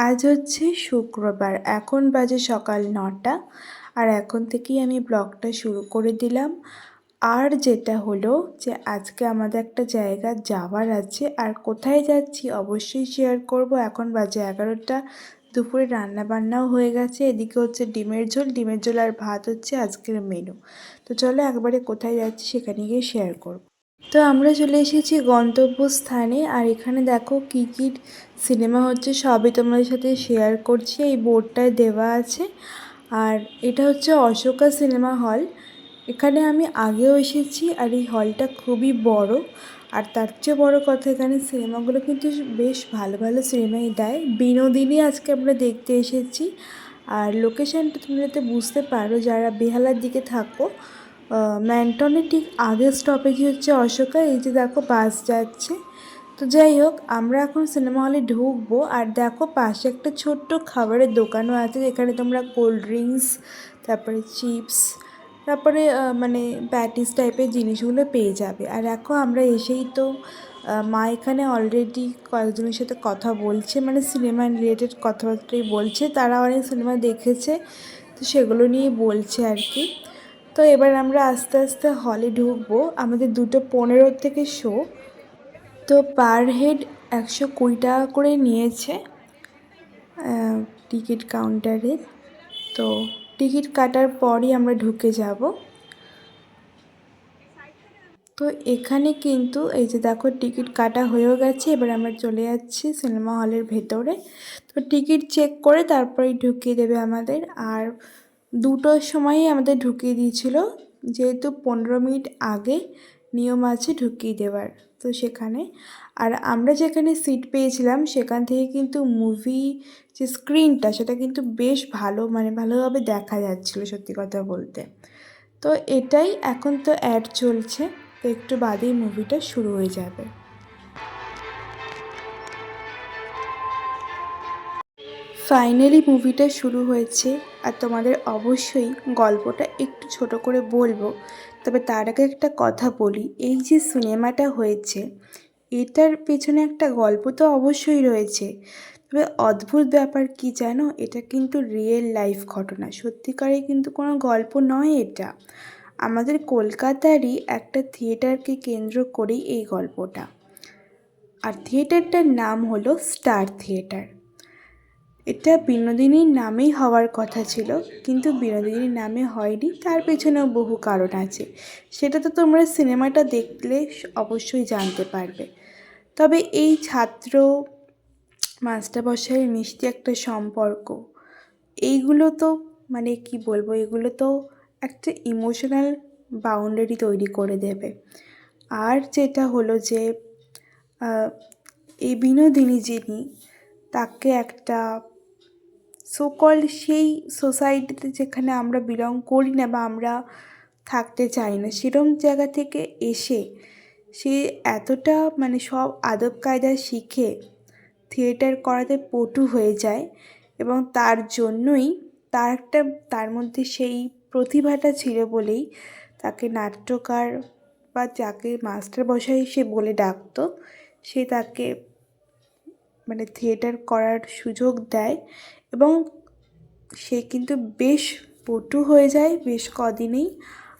আজ হচ্ছে শুক্রবার। এখন বাজে সকাল নটা আর এখন থেকেই আমি ব্লগটা শুরু করে দিলাম। আর যেটা হলো যে আজকে আমাদের একটা জায়গা যাওয়ার আছে আর কোথায় যাচ্ছি অবশ্যই শেয়ার করব। এখন বাজে এগারোটা, দুপুরে রান্না বান্নাও হয়ে গেছে। এদিকে হচ্ছে ডিমের ঝোল ডিমের ঝোল আর ভাত হচ্ছে আজকের মেনু তো চলো একবারে কোথায় যাচ্ছি সেখানে গিয়ে শেয়ার করব। তো আমরা চলে এসেছি গন্তব্যস্থানে, আর এখানে দেখো কী কী সিনেমা হচ্ছে, সবই তোমাদের সাথে শেয়ার করছি, এই বোর্ডটায় দেওয়া আছে। আর এটা হচ্ছে অশোকা সিনেমা হল। এখানে আমি আগেও এসেছি, আর এই হলটা খুবই বড়। আর তার চেয়ে বড় কথা, এখানে সিনেমাগুলো কিন্তু বেশ ভালো ভালো সিনেমাই দেয়। বিনোদিনী আজকে আমরা দেখতে এসেছি। আর লোকেশানটা তুমি যাতে বুঝতে পারো, যারা বেহালার দিকে থাকো ম্যান্টনের ঠিক আগের স্টপেজই হচ্ছে অশোকা, এই যে দেখো বাস যাচ্ছে। তো যাই হোক, আমরা এখন সিনেমা হলে ঢুকবো, আর দেখো পাশে একটা ছোট্ট খাবারের দোকানও আছে, যেখানে তোমরা কোল্ড ড্রিঙ্কস তারপরে চিপস তারপরে মানে প্যাটিস টাইপের জিনিসগুলো পেয়ে যাবে। আর দেখো আমরা এসেই তো মা এখানে অলরেডি কয়েকজনের সাথে কথা বলছে মানে সিনেমা রিলেটেড কথাবার্তাই বলছে, তারা অনেক সিনেমা দেখেছে, তো সেগুলো নিয়ে বলছে আর কি। তো এবার আমরা আস্তে আস্তে হলে ঢুকবো। আমাদের দুটো পনেরো থেকে শো তো পার হেড একশো কুড়ি টাকা করে নিয়েছে টিকিট কাউন্টারে তো টিকিট কাটার পরই আমরা ঢুকে যাব। তো এখানে কিন্তু এই যে দেখো টিকিট কাটা হয়েও গেছে, এবার আমরা চলে যাচ্ছি সিনেমা হলের ভেতরে। তো টিকিট চেক করে তারপরেই ঢুকিয়ে দেবে আমাদের। আর দুটোর সময়ই আমাদের ঢুকিয়ে দিয়েছিল। যেহেতু পনেরো মিনিট আগে নিয়ম আছে ঢুকিয়ে দেওয়ার তো সেখানে। আর আমরা যেখানে সিট পেয়েছিলাম, সেখান থেকে কিন্তু মুভি যে স্ক্রিনটা সেটা কিন্তু বেশ ভালো মানে ভালোভাবে দেখা যাচ্ছিল সত্যি কথা বলতে। তো এটাই এখন তো অ্যাড চলছে, তো একটু বাদেই মুভিটা শুরু হয়ে যাবে। ফাইনালি মুভিটা শুরু হয়েছে আর তোমাদের অবশ্যই গল্পটা একটু ছোট করে বলব। তবে তার আগে একটা কথা বলি, এই যে সিনেমাটা হয়েছে, এটার পেছনে একটা গল্প তো অবশ্যই রয়েছে। তবে অদ্ভুত ব্যাপার কি জানো, এটা কিন্তু রিয়েল লাইফ ঘটনা, সত্যিকারে কিন্তু কোনো গল্প নয় এটা। আমাদের কলকাতারই একটা থিয়েটারকে কেন্দ্র করেই এই গল্পটা। আর থিয়েটারটার নাম হলো স্টার থিয়েটার। এটা বিনোদিনীর নামেই হওয়ার কথা ছিল, কিন্তু বিনোদিনীর নামে হয়নি, তার পেছনেও বহু কারণ আছে। সেটা তো তোমরা সিনেমাটা দেখলে অবশ্যই জানতে পারবে। তবে এই ছাত্র মাস্টারমশাইয়ের মিষ্টি একটা সম্পর্ক, এইগুলো তো মানে কি বলব, এগুলো তো একটা ইমোশনাল বাউন্ডারি তৈরি করে দেবে। আর যেটা হলো যে এই বিনোদিনী যিনি, তাকে একটা সোকল সেই সোসাইটিতে যেখানে আমরা বিলং করি না বা আমরা থাকতে চাই না, সেরম জায়গা থেকে এসে সে এতটা মানে সব আদব কায়দা শিখে থিয়েটার করাতে পটু হয়ে যায় এবং তার জন্যই তার একটা, তার মধ্যে সেই প্রতিভাটা ছিল বলেই তাকে নাট্যকার বা যাকে মাস্টার বসাই সে বলে ডাকতো। সে তাকে মানে থিয়েটার করার সুযোগ দেয় এবং সে কিন্তু বেশ পটু হয়ে যায়, বেশ কদিনেই,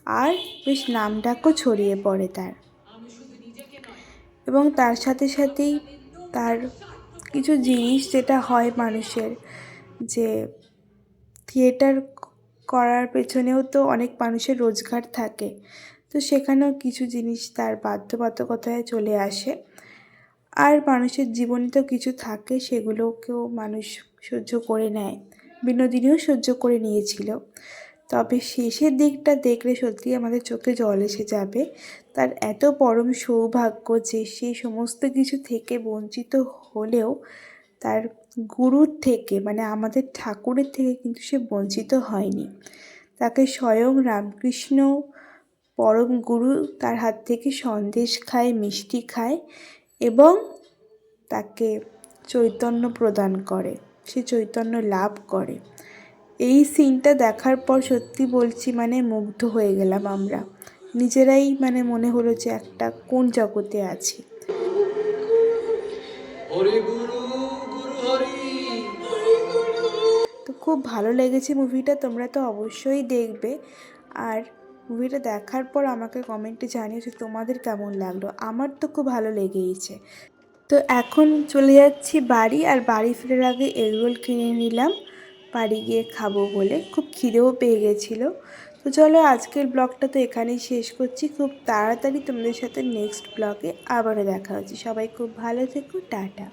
আর বেশ নামডাকও ছড়িয়ে পড়ে তার। এবং তার সাথে সাথেই তার কিছু জিনিস যেটা হয় মানুষের, যে থিয়েটার করার পেছনেও তো অনেক মানুষের রোজগার থাকে। তো সেখানেও কিছু জিনিস তার বাধ্যবাধকতায় চলে আসে। আর মানুষের জীবনে তো কিছু থাকে, সেগুলোকেও মানুষ সহ্য করে নেয়। বিনোদিনীও সহ্য করে নিয়েছিল। তবে শেষের দিকটা দেখলে সত্যি আমাদের চোখে জল এসে যাবে। তার এত পরম সৌভাগ্য যে সে সমস্ত কিছু থেকে বঞ্চিত হলেও তার গুরুর থেকে মানে আমাদের ঠাকুরের থেকে কিন্তু সে বঞ্চিত হয়নি। তাকে স্বয়ং রামকৃষ্ণ পরম গুরু তার হাত থেকে সন্দেশ খায়, মিষ্টি খায় এবং তাকে চৈতন্য প্রদান করে। সে চৈতন্য লাভ করে। এই সিনটা দেখার পর সত্যি বলছি মানে মুগ্ধ হয়ে গেলাম আমরা। নিজেরাই মানে মনে হলো যে একটা কোন জগতে আছি? হরি খুব ভালো লেগেছে মুভিটা তোমরা তো অবশ্যই দেখবে। আর মুভিটা দেখার পর আমাকে কমেন্টে জানিও যে তোমাদের কেমন লাগল। আমার তো খুব ভালো লেগেইছে। তো এখন চলে যাচ্ছি বাড়ি আর বাড়ি ফেরার আগে এগরোল কিনে নিলাম। বাড়ি গিয়ে খাব বলে। খুব খিদেও পেয়ে গেছিল। তো চলো আজকের ব্লগটা তো এখানেই শেষ করছি। খুব তাড়াতাড়ি তোমাদের সাথে নেক্সট ব্লগে আবারও দেখা হচ্ছে। সবাই খুব ভালো থেকো। টাটা।